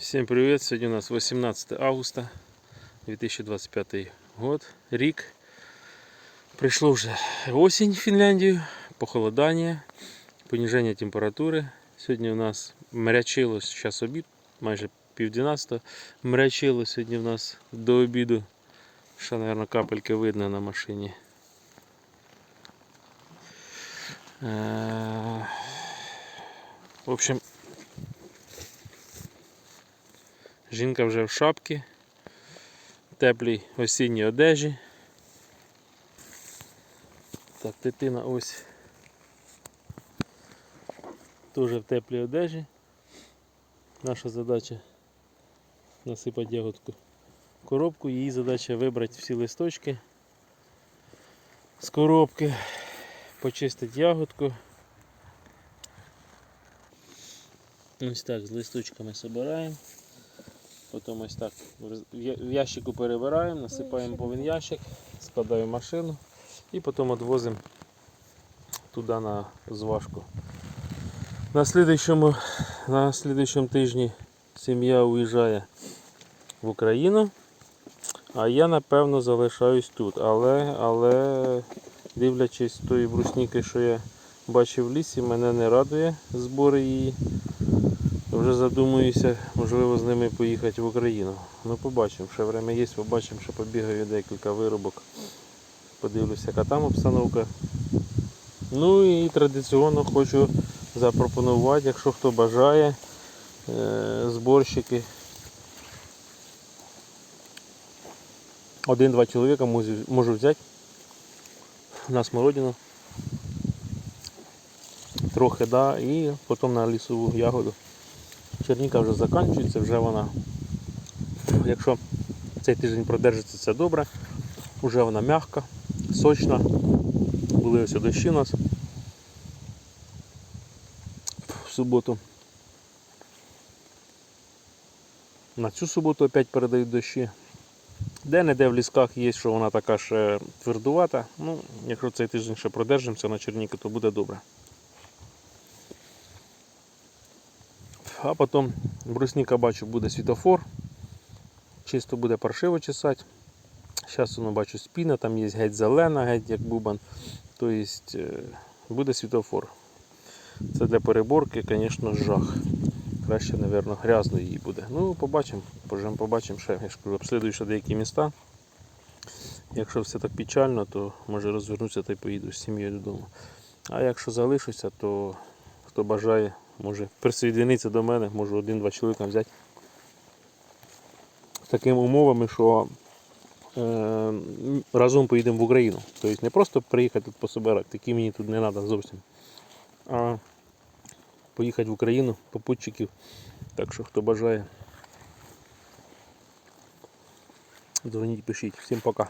Всем привет! Сегодня у нас 18 августа 2025 год, рік. Прийшло вже осінь в Фінляндію, похолодання, пониження температури. Сьогодні у нас мрячило, зараз обід, майже пів 12. Мрячило сьогодні у нас до обіду. Ще, мабуть, капельки видно на машині. Е, В общем, Жінка вже в шапці, теплій осінній одежі. Так, дитина ось теж в теплій одежі. Наша задача насипати ягодку в коробку, її задача вибрати всі листочки з коробки, почистити ягодку. Ось так з листочками збираємо. Потім ось так в ящику перебираємо, насипаємо повен ящик, складаємо в машину і потім відвозимо туди на зважку. На слідуючому, на тижні сім'я уїжджає в Україну, а я напевно залишаюсь тут. Але, але дивлячись тої брусніки, що я бачив в лісі, мене не радує збори її. Вже задумуюся, можливо, з ними поїхати в Україну. Ну побачимо, ще время є, побачимо, що побігаю декілька виробок. Подивлюся, яка там обстановка. Ну і традиційно хочу запропонувати, якщо хто бажає, е, зборщики. Один-два чоловіка можу, можу взяти на смородину. Трохи, да, і потім на лісову ягоду. Черніка вже закінчується, вже вона, якщо цей тиждень продержиться, це добре. Вже вона м'яка, сочна. Були ось дощі у нас в суботу. На цю суботу опять передають дощі. Де-не-де в лісках є, що вона така ще твердувата. Ну, якщо цей тиждень ще продержимося на черніки, то буде добре. А потім брусника бачу буде світофор. Чисто буде паршиво чесати. Зараз воно бачу спіна, там є геть зелена, геть як бубан. Тобто буде світофор. Це для переборки, звісно, жах. Краще, мабуть, грязно її буде. Ну, побачимо, поживемо, побачимо ще. Я ж кажу, обслідую ще деякі міста. Якщо все так печально, то може розвернутися та й поїду з сім'єю додому. А якщо залишуся, то хто бажає, може присоєдинитися до мене, можу один-два чоловіка взяти. З такими умовами, що е, разом поїдемо в Україну. Тобто не просто приїхати тут пособирати, такі мені тут не треба зовсім. А поїхати в Україну, попутчиків. Так що хто бажає, дзвоніть, пишіть. Всім пока.